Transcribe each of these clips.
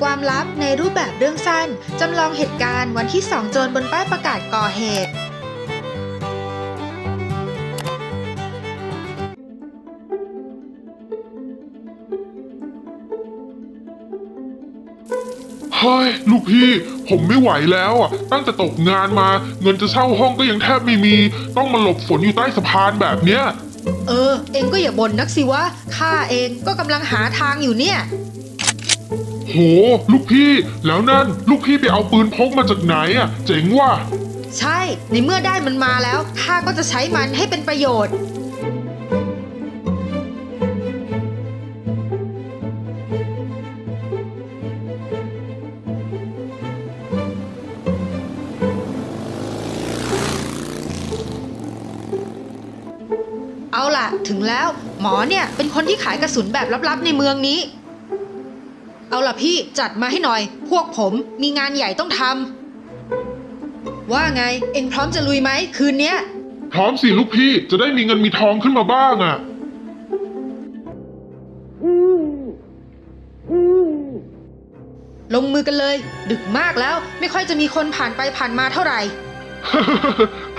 ความลับในรูปแบบเรื่องสั้น จำลองเหตุการณ์วันที่สองโจรบนป้ายประกาศก่อเหตุเฮ้ยลูกพี่ ผมไม่ไหวแล้วอะ ตั้งแต่ตกงานมา เงินจะเช่าห้องก็ยังแทบไม่มี ต้องมาหลบฝนอยู่ใต้สะพานแบบเนี้ย เออ เองก็อย่าบ่นนักสิวะข้าเองก็กำลังหาทางอยู่เนี่ย โห ลูกพี่ แล้วนั่น ลูกพี่ไปเอาปืนพกมาจากไหนอะเจ๋งว่ะ ใช่ ในเมื่อได้มันมาแล้วข้าก็จะใช้มันให้เป็นประโยชน์ เอาล่ะ ถึงแล้วหมอเนี่ยเป็นคนที่ขายกระสุนแบบลับๆในเมืองนี้ เอาล่ะพี่จัดมาให้หน่อย พวกผมมีงานใหญ่ต้องทำว่าไงเอ็งพร้อมจะลุยไหมคืนเนี้ย พร้อมสิลูกพี่จะได้มีเงินมีทองขึ้นมาบ้างอะลงมือกันเลย ดึกมากแล้วไม่ค่อยจะมีคนผ่านไปผ่านมาเท่าไหร่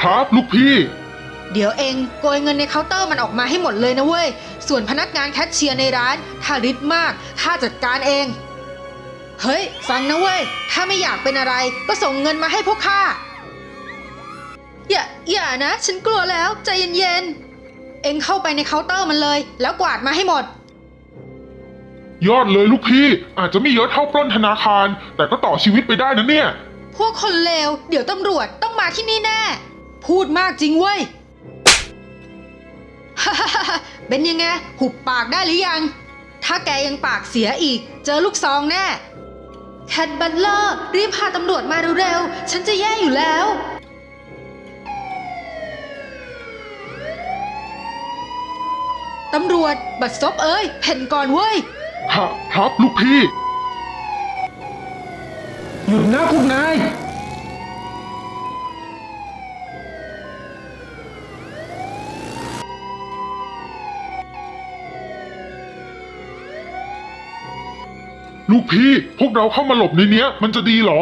ครับลูกพี่ เดี๋ยวเองโกยเงินในเคาน์เตอร์มันออกมาให้หมดเลยนะเว้ย ส่วนพนักงานแคชเชียร์ในร้านถ้าริดมากข้าจัดการเอง เฮ้ย ฟังนะเว้ย ถ้าไม่อยากเป็นอะไรก็ส่งเงินมาให้พวกข้า อย่า อย่านะ ฉันกลัวแล้ว ใจเย็นๆ เองเข้าไปในเคาน์เตอร์มันเลย แล้วกวาดมาให้หมด ยอดเลยลูกพี่ อาจจะไม่เยอะเท่าปล้นธนาคาร แต่ก็ต่อชีวิตไปได้นะเนี่ย พวกคนเลว เดี๋ยวตำรวจต้องมาที่นี่แน่ พูดมากจริงเว้ย เป็นยังไง หุบปากได้หรือยัง ถ้าแกยังปากเสียอีก เจอลูกซองแน่ แคทบัตเลอร์รีบพาตำรวจมาเร็วๆ ฉันจะแย่อยู่แล้ว ตำรวจบัดซบเอ้ยเพ่นก่อนเว้ยครับครับลูกพี่ หยุดนะพวกนาย ลูกพี่ พวกเราเข้ามาหลบในเนี้ย มันจะดีเหรอ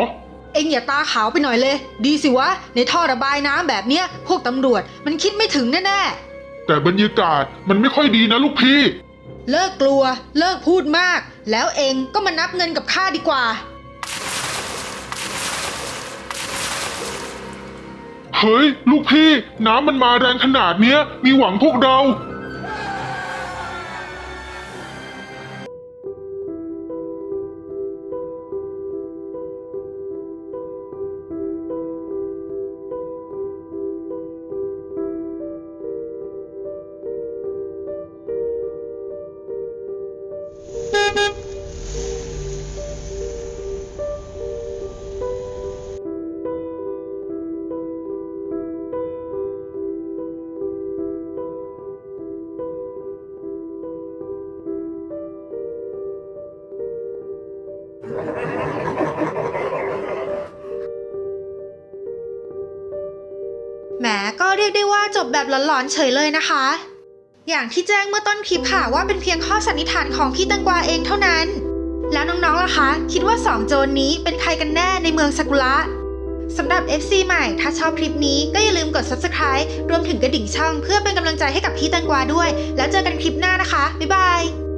เอ็งอย่าตาขาวไปหน่อยเลย ดีสิวะ ในท่อระบายน้ำแบบเนี้ย พวกตำรวจมันคิดไม่ถึงแน่แต่บรรยากาศมันไม่ค่อยดีนะลูกพี่ ๆ เลิกกลัว เลิกพูดมาก แล้วเอ็งก็มานับเงินกับข้าดีกว่า เฮ้ย ลูกพี่ น้ำมันมาแรงขนาดเนี้ย มีหวังพวกเรา แหมก็เรียกได้ว่าจบแบบหลอนๆเฉยเลยนะคะ อย่างที่แจ้งเมื่อต้นคลิปค่ะว่าเป็นเพียงข้อสันนิษฐานของพี่แตังกวาเองเท่านั้น แล้วน้องๆล่ะคะ คิดว่า2โจรนี้เป็นใครกันแน่ในเมืองซากุระสำหรับ FC ใหม่ ถ้าชอบคลิปนี้ก็อย่าลืมกด subscribe รวมถึงกระดิ่งช่องเพื่อเป็นกำลังใจให้กับพี่แตังกวาด้วย แล้วเจอกันคลิปหน้านะคะ บ๊ายบาย